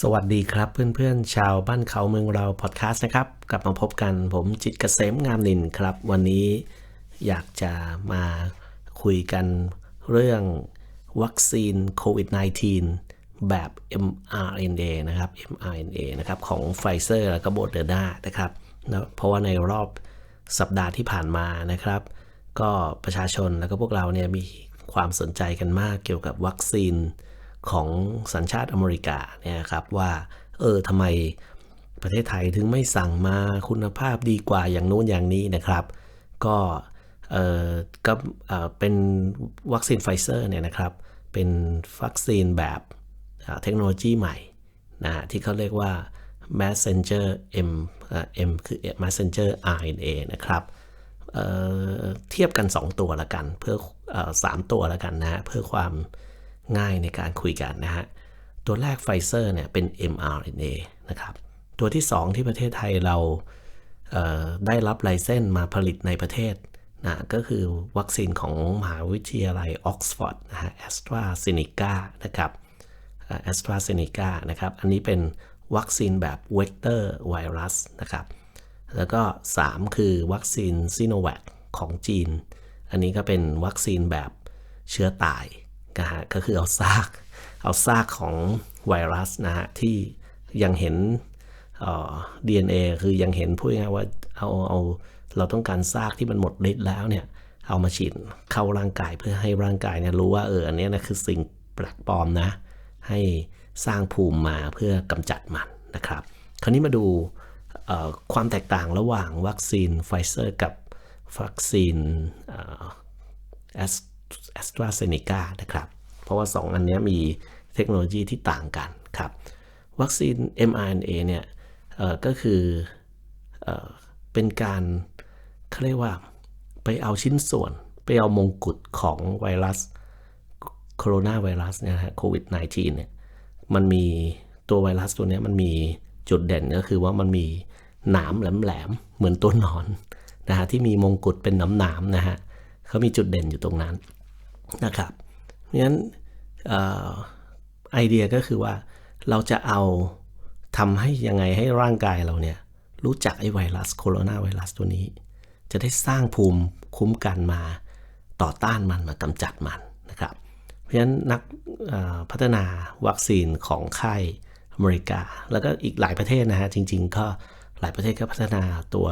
สวัสดีครับเพื่อนๆ ชาวบ้านเขาเมืองเราพอดแคสต์นะครับ กลับมาพบกันผมจิตเกษมงามนินครับ วันนี้อยากจะมาคุยกันเรื่องวัคซีนโควิด -19 แบบ mRNA นะครับ mRNA นะครับของไฟเซอร์แล้วก็โบเดอร์นานะครับนะเพราะว่าในรอบสัปดาห์ที่ผ่านมานะครับ ก็ประชาชนแล้วก็พวกเราเนี่ยมีความสนใจกันมากเกี่ยวกับวัคซีน ของสัญชาติอเมริกาเนี่ยครับว่าเออทำไมประเทศไทยถึงไม่สั่งมาคุณภาพดีกว่าอย่างโน้นอย่างนี้นะครับ ก็เออก็เออเป็นวัคซีนไฟเซอร์เนี่ยนะครับ เป็นวัคซีนแบบเทคโนโลยีใหม่นะที่เขาเรียกว่า messenger m m คือ messenger RNA นะครับเเทียบกัน 2 ตัวละกัน เพื่ออสามตัวละกันนะเพื่อความ ง่ายในการคุยกันนะฮะ ตัวแรกไฟเซอร์เนี่ยเป็น mRNA นะครับ ตัวที่ 2 ที่ประเทศไทยเราเได้รับไลเซนส์มาผลิตในประเทศนะก็คือวัคซีนของมหาวิทยาลัยออกซฟอร์ดนะฮะแอสตราเซเนกานะครับแอสตราเซเนกานะครับ อันนี้เป็นวัคซีนแบบเวกเตอร์ไวรัสนะครับ แล้วก็ 3 คือวัคซีนซีโนแวคของจีน อันนี้ก็เป็นวัคซีนแบบเชื้อตาย นะฮะก็คือเอาซาก เอาซากของไวรัสนะฮะที่ยังเห็นดีเอ็นเอคือยังเห็นพูดง่ายว่าเอาเอาเราต้องการซากที่มันหมดฤทธิ์แล้วเนี่ยเอามาฉีดเข้าร่างกายเพื่อให้ร่างกายเนี่ยรู้ว่าเอออันนี้นะคือสิ่งแปลกปลอมนะ ให้สร้างภูมิมาเพื่อกำจัดมันนะครับ คราวนี้มาดูความแตกต่างระหว่างวัคซีนไฟเซอร์กับวัคซีนแอส แอสตราเซเนกานะครับ เพราะว่า 2 อันนี้มีเทคโนโลยีที่ต่างกันครับ วัคซีน mRNA เนี่ยก็คือเอเป็นการเขาเรียกว่าไปเอาชิ้นส่วน ไปเอามงกุฎของไวรัสโคโรนาไวรัสเนี่ยฮะโควิด -19 เนี่ยมันมีตัวไวรัสตัวนี้มันมีจุดเด่นก็คือว่ามันมีหนามแหลมๆเหมือนตัวนอนนะฮะที่มีมงกุฎเป็นหนามๆนะฮะเขามีจุดเด่นอยู่ตรงนั้น นะครับเพราะฉะนั้นไอเดียก็คือว่าเราจะเอาทำให้ยังไงให้ร่างกายเราเนี่ยรู้จักไอ้ไวรัสโคโรนาไวรัสตัวนี้ จะได้สร้างภูมิคุ้มกันมาต่อต้านมันมากำจัดมันนะครับ เพราะฉะนั้นนักพัฒนาวัคซีนของค่ายอเมริกา แล้วก็อีกหลายประเทศนะฮะจริง ๆ ก็หลายประเทศก็พัฒนาตัว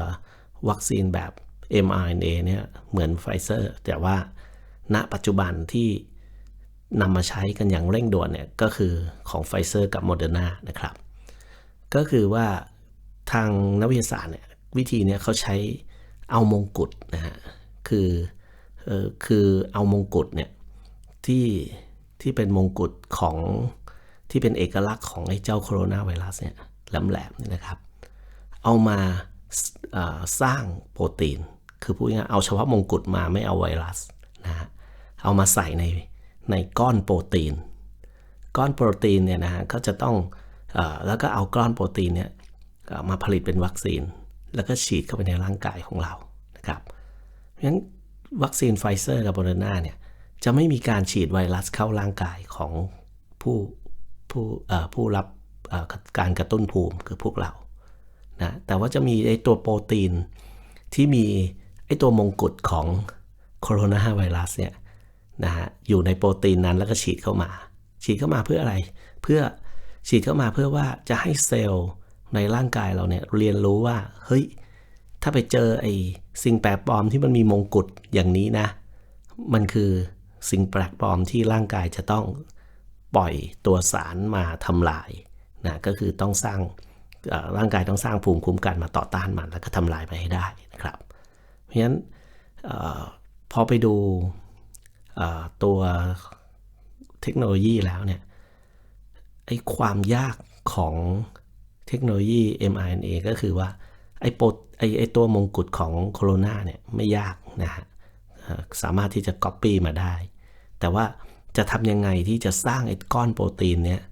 วัคซีนแบบ mRNA เนี่ยเหมือนไฟเซอร์แต่ว่า ณปัจจุบันที่นำมาใช้กันอย่างเร่งด่วนเนี่ยก็คือของไฟเซอร์กับโมเดอร์นานะครับ ก็คือว่าทางนักวิทยาศาสตร์เนี่ยวิธีเนี้เขาใช้เอามงกุฎนะฮะคือเออคือเอามงกุฎเนี่ยที่ที่เป็นมงกุฎของที่เป็นเอกลักษณ์ของไอ้เจ้าโคโรนาไวรัสเนี่ยแหลมๆนี่นะครับ เอามาสร้างโปรตีน คือพูดง่ายเอาเฉพาะมงกุฎมาไม่เอาไวรัส นะฮะเอามาใส่ในในก้อนโปรตีน ก้อนโปรตีนเนี่ยนะฮะก็จะต้องอแล้วก็เอาก้อนโปรตีนเนี่ยมาผลิตเป็นวัคซีน แล้วก็ฉีดเข้าไปในร่างกายของเรานะครับเพราะฉะนั้นวัคซีนไฟเซอร์กับโมเดอร์นาเนี่ยจะไม่มีการฉีดไวรัสเข้าร่างกายของผู้ผู้ผู้รับการกระตุ้นภูมิคือพวกเรานะแต่ว่าจะมีไอตัวโปรตีนที่มีไอตัวมงกุฎของ โคโรนาไวรัสเนี่ยนะฮะอยู่ในโปรตีนนั้นแล้วก็ฉีดเข้ามา ฉีดเข้ามาเพื่ออะไร เพื่อฉีดเข้ามาเพื่อว่าจะให้เซลล์ในร่างกายเราเนี่ยเรียนรู้ว่า เฮ้ย ถ้าไปเจอไอ้สิ่งแปลกปลอมที่มันมีมงกุฎอย่างนี้นะ มันคือสิ่งแปลกปลอมที่ร่างกายจะต้องปล่อยตัวสารมาทำลายนะก็คือต้องสร้างร่างกายต้องสร้างภูมิคุ้มกันมาต่อต้านมัน แล้วก็ทำลายมันให้ได้นะครับ เพราะฉะนั้น พอไปดูตัวเทคโนโลยีแล้วเนี่ยไอ้ความยากของเทคโนโลยี mRNA ก็คือว่าไอ้โปรไอ้ไอ้ตัวมงกุฎของโคโรนาเนี่ยไม่ยากนะฮะสามารถที่จะ Copy มาได้ แต่ว่าจะทำยังไงที่จะสร้างไอ้ก้อนโปรตีนเนี่ย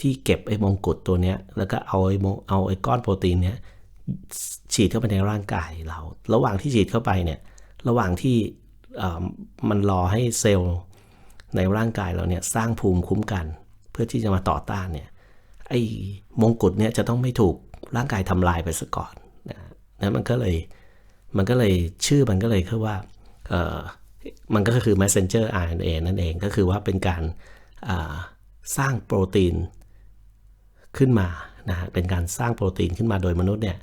ที่เก็บไอ้มงกุฎตัวเนี้ยแล้วก็เอาไอ้เอาไอ้ก้อนโปรตีนเนี้ยฉีดเข้าไปในร่างกายเรา ระหว่างที่ฉีดเข้าไปเนี่ยระหว่างที่ มันรอให้เซลล์ในร่างกายเราเนี่ยสร้างภูมิคุ้มกัน เพื่อที่จะมาต่อต้านเนี่ยไอ้มงกุฎเนี่ยจะต้องไม่ถูกร่างกายทำลายไปซะก่อนนะนั้นมันก็เลยมันก็เลยชื่อมันก็เลยคือว่าเออมันก็คือ messenger RNA นั่นเองก็คือว่าเป็นการสร้างโปรตีนขึ้นมานะฮะเป็นการสร้างโปรตีนขึ้นมาโดยมนุษย์เนี่ย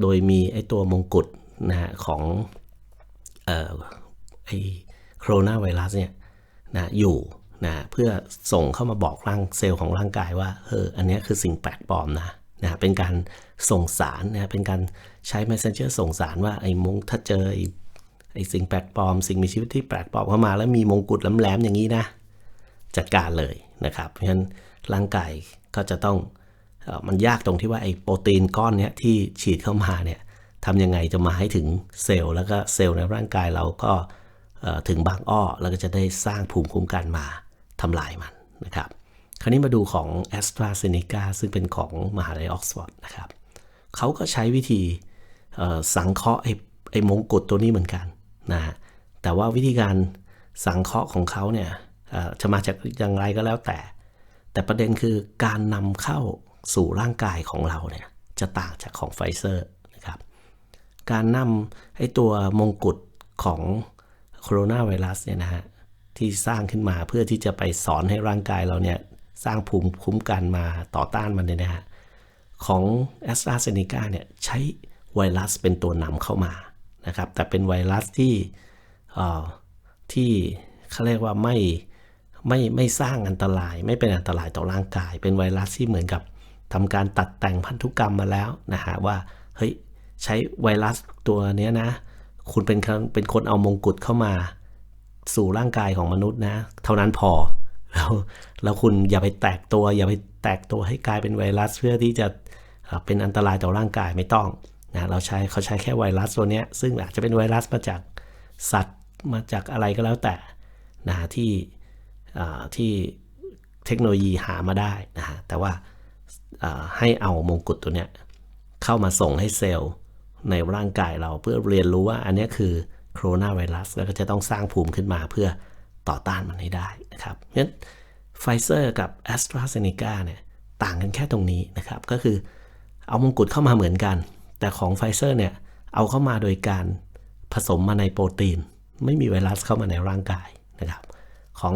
โดยมีไอตัวมงกุฎนะฮะของ ไอโคโรนาไวรัสเนี่ยนะอยู่นะเพื่อส่งเข้ามาบอกร่างเซลล์ของร่างกายว่าเอออันนี้คือสิ่งแปลกปลอมนะนะเป็นการส่งสารนะเป็นการใช้ messenger ส่งสารว่าไอ้มงถ้าเจอไอ้ไอสิ่งแปลกปลอม สิ่งมีชีวิตที่แปลกปลอมเข้ามา แล้วมีมงกุฎแหลมๆอย่างนี้นะจัดการเลยนะครับ เพราะฉะนั้นร่างกายก็จะต้องมันยากตรงที่ว่าไอ้โปรตีนก้อนเนี้ยที่ฉีดเข้ามาเนี่ย ทำยังไงจะมาให้ถึงเซลล์แล้วก็เซลล์ในร่างกายเราก็ถึงบางอ้อแล้วก็จะได้สร้างภูมิคุ้มกันมาทำลายมันนะครับ คราวนี้มาดูของ a s t r a z เซ e c a ซึ่งเป็นของมหาลัยออกซฟอร์ดนะครับเขาก็ใช้วิธีสังเคราะห์ไอ้ไอมงกุฎตัวนี้เหมือนกันนะแต่ว่าวิธีการสังเคราะห์ของเขาเนี่ยจะมาจากอย่างไรก็แล้วแต่ แต่ประเด็นคือการนำเข้าสู่ร่างกายของเราเนี่ยจะต่างจากของไฟเซอร์ การนำไอ้ตัวมงกุฎของโคโรนาไวรัสเนี่ยนะฮะที่สร้างขึ้นมาเพื่อที่จะไปสอนให้ร่างกายเราเนี่ยสร้างภูมิคุ้มกันมาต่อต้านมันเนี่ยนะฮะของ a s t r a z เซ e c a เนี่ยใช้ไวรัสเป็นตัวนำเข้ามานะครับแต่เป็นไวรัสที่ที่เขาเรียกว่าไม่ไม่ไม่สร้างอันตราย ไม่เป็นอันตรายต่อร่างกาย เป็นไวรัสที่เหมือนกับทำการตัดแต่งพันธุกรรมมาแล้วนะฮะว่าเฮ้ย ใช้ไวรัสตัวนี้นะ คุณเป็นเป็นคนเอามงกุฎเข้ามา สู่ร่างกายของมนุษย์นะ เท่านั้นพอ แล้วแล้วคุณอย่าไปแตกตัว อย่าไปแตกตัวให้กลายเป็นไวรัสเพื่อที่จะเป็นอันตรายต่อร่างกายไม่ต้องนะเราใช้เขาใช้แค่ไวรัสตัวนี้ซึ่งอาจจะเป็นไวรัสมาจากสัตว์มาจากอะไรก็แล้วแต่นะที่ที่เทคโนโลยีหามาได้นะฮะแต่ว่าให้เอามงกุฎตัวเนี้ยเข้ามาส่งให้เซลล์ ในร่างกายเราเพื่อเรียนรู้ว่าอันนี้คือโคโรนาไวรัสแล้วก็จะต้องสร้างภูมิขึ้นมาเพื่อต่อต้านมันให้ได้นะครับงั้นไฟเซอร์กับ a s t r a z เซ e c a เนี่ยต่างกันแค่ตรงนี้นะครับ ก็คือเอามงกุฎเข้ามาเหมือนกัน แต่ของไฟเซอร์เนี่ยเอาเข้ามาโดยการผสมมาในโปรตีน ไม่มีไวรัสเข้ามาในร่างกายนะครับ ของ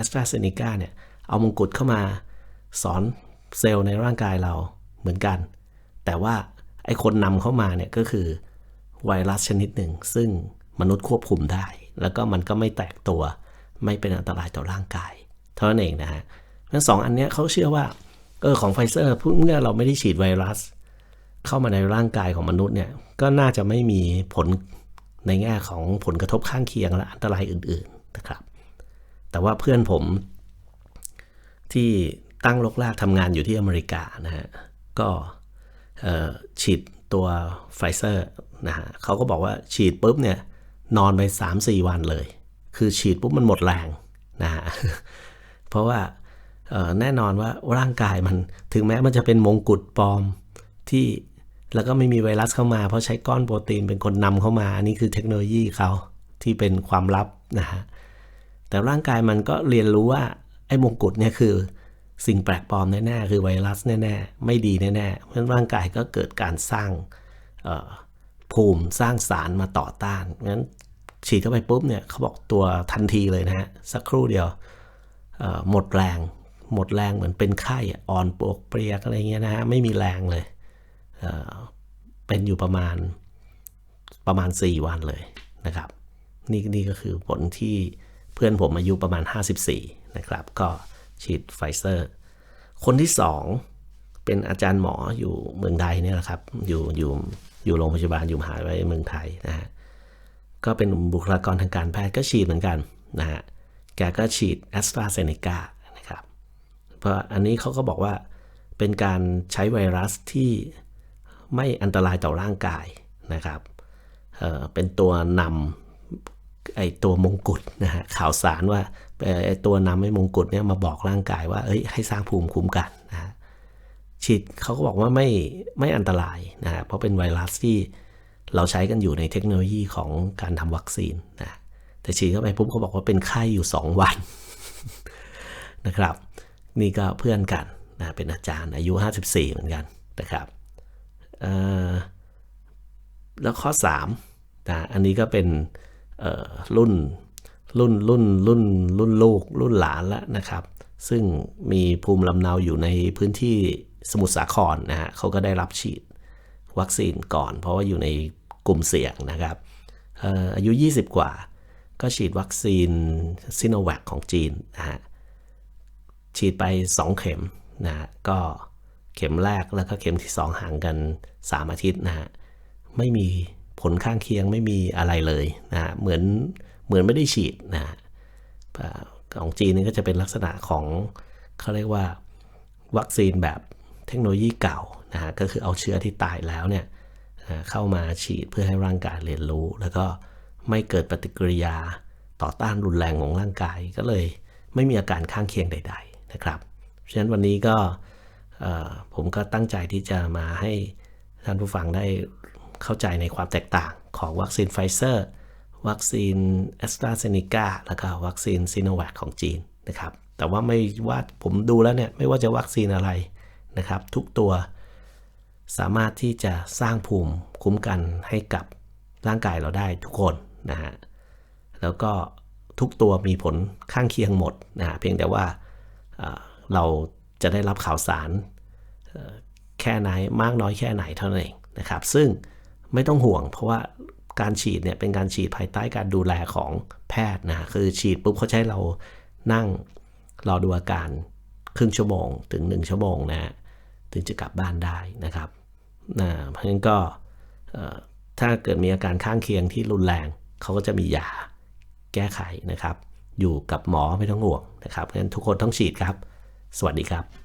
a s t r a z เซ e c a เนี่ยเอามงกุฎเข้ามาสอนเซลล์ในร่างกายเราเหมือนกัน แต่ว่า อ้คนนำเข้ามาเนี่ยก็คือไวรัสชนิดหนึ่ง ซึ่งมนุษย์ควบคุมได้ แล้วก็มันก็ไม่แตกตัวไม่เป็นอันตรายต่อร่างกาย เท่านั้นเองนะฮะทั้งสองอันเนี้ยเขาเชื่อว่าเออของไฟเซอร์เมื่อเราไม่ได้ฉีดไวรัส เข้ามาในร่างกายของมนุษย์เนี่ยก็น่าจะไม่มีผลในแง่ของผลกระทบข้างเคียงและอันตรายอื่นๆนะครับ แต่ว่าเพื่อนผมที่ตั้งลกลากทำงานอยู่ที่อเมริกานะฮะก็ ฉีดตัวไฟเซอร์นะฮะเขาก็บอกว่าฉีดปุ๊บเนี่ยนอนไป 3-4 วันเลย คือฉีดปุ๊บมันหมดแรงนะฮะเพราะว่าแน่นอนว่าร่างกายมันถึงแม้มันจะเป็นมงกุฎปลอมที่แล้วก็ไม่มีไวรัสเข้ามา เพราะใช้ก้อนโปรตีนเป็นคนนำเข้ามาน,นี่คือเทคโนโลยีเขาที่เป็นความลับนะฮะแต่ร่างกายมันก็เรียนรู้ว่าไอ้มงกุฎเนี่ยคือ สิ่งแปลกปลอมแน่ๆคือไวรัสแน่ๆไม่ดีแน่ๆเพราะร่างกายก็เกิดการสร้างภูมิสร้างสารมาต่อต้านงั้นฉีดเข้าไปปุ๊บเนี่ยเขาบอกตัวทันทีเลยนะฮะสักครู่เดียวหมดแรง หมดแรงเหมือนเป็นไข้อ่อนปวกเปรียกอะไรเงี้ยนะฮะไม่มีแรงเลยเเป็นอยู่ประมาณประมาณ 4 วันเลยนะครับ นี่นี่ก็คือผลที่เพื่อนผมอายุประมาณ 54 นะครับ ก็ ฉีดไฟเซอร์ คนที่2เป็นอาจารย์หมออยู่เมืองไทยนี่แหละครับ อยู่อยู่อยู่โรงพยาบาลอยู่มหาวิทยาลัยเมืองไทยนะฮะก็เป็นบุคลากรทางการแพทย์ก็ฉีดเหมือนกันนะฮะแกก็ฉีดแอสตราเซเนกานะครับเพราะอันนี้เขาก็บอกว่าเป็นการใช้ไวรัสที่ไม่อันตรายต่อร่างกายนะครับเเป็นตัวนำ ไอตัวมงกุฎนะฮะข่าวสารว่าไอตัวนำไอมงกุฎเนี่ยมาบอกร่างกายว่าเอ้ยให้สร้างภูมิคุ้มกันนะฮะฉีดเขาก็บอกว่าไม่ไม่อันตรายนะฮะเพราะเป็นไวรัสที่เราใช้กันอยู่ในเทคโนโลยีของการทำวัคซีนนะแต่ฉีดเข้าไปปุ๊บเขาบอกว่าเป็นไข้อยู่ 2 วันนะครับ นี่ก็เพื่อนกันนะเป็นอาจารย์อายุ 54 เหมือนกันนะครับแล้วข้อ3นะอันนี้ก็เป็น รุ่นรุ่นรุ่นรุ่นรุ่นลูกรุ่นหลานแล้วนะครับ ซึ่งมีภูมิลำเนาอยู่ในพื้นที่สมุทรสาครนะฮะเขาก็ได้รับฉีดวัคซีนก่อน เพราะว่าอยู่ในกลุ่มเสี่ยงนะครับอออายุ 20 กว่า ก็ฉีดวัคซีนซิโนแวคของจีนนะฮะฉีดไป 2 เข็มนะฮะก็เข็มแรกแล้วก็เข็มที่ 2 ห่างกัน 3 อาทิตย์นะฮะไม่มี ผลข้างเคียงไม่มีอะไรเลยนะฮะเหมือนเหมือนไม่ได้ฉีดนะฮะของจีนนี่ก็จะเป็นลักษณะของเขาเรียกว่าวัคซีนแบบเทคโนโลยีเก่านะฮะก็คือเอาเชื้อที่ตายแล้วเนี่ยเข้ามาฉีดเพื่อให้ร่างกายเรียนรู้ แล้วก็ไม่เกิดปฏิกิริยาต่อต้านรุนแรงของร่างกาย ก็เลยไม่มีอาการข้างเคียงใด ๆนะครับฉะนั้นวันนี้ก็ผมก็ตั้งใจที่จะมาให้ท่านผู้ฟังได้ เข้าใจในความแตกต่างของวัคซีนไฟเซอร์วัคซีนแอสตราเซเนกาแล้วก็วัคซีนซีโนแวคของจีนนะครับ แต่ว่าไม่ว่าผมดูแล้วเนี่ย ไม่ว่าจะวัคซีนอะไรนะครับ ทุกตัวสามารถที่จะสร้างภูมิคุ้มกันให้กับร่างกายเราได้ทุกคนนะฮะ แล้วก็ทุกตัวมีผลข้างเคียงหมดนะฮะ เพียงแต่ว่าเราจะได้รับข่าวสารแค่ไหนมากน้อยแค่ไหนเท่านั้นเองนะครับ ซึ่ง ไม่ต้องห่วง เพราะว่าการฉีดเนี่ยเป็นการฉีดภายใต้การดูแลของแพทย์นะคือฉีดปุ๊บเขาใช้เรานั่งรอดูอาการครึ่งชั่วโมงถึง 1 ชั่วโมงนะถึงจะกลับบ้านได้นะครับนะเพราะฉะนั้นก็ถ้าเกิดมีอาการข้างเคียงที่รุนแรงเขาก็จะมียาแก้ไขนะครับ อยู่กับหมอไม่ต้องห่วงนะครับเพราะฉะนั้นทุกคนต้องฉีดครับ สวัสดีครับ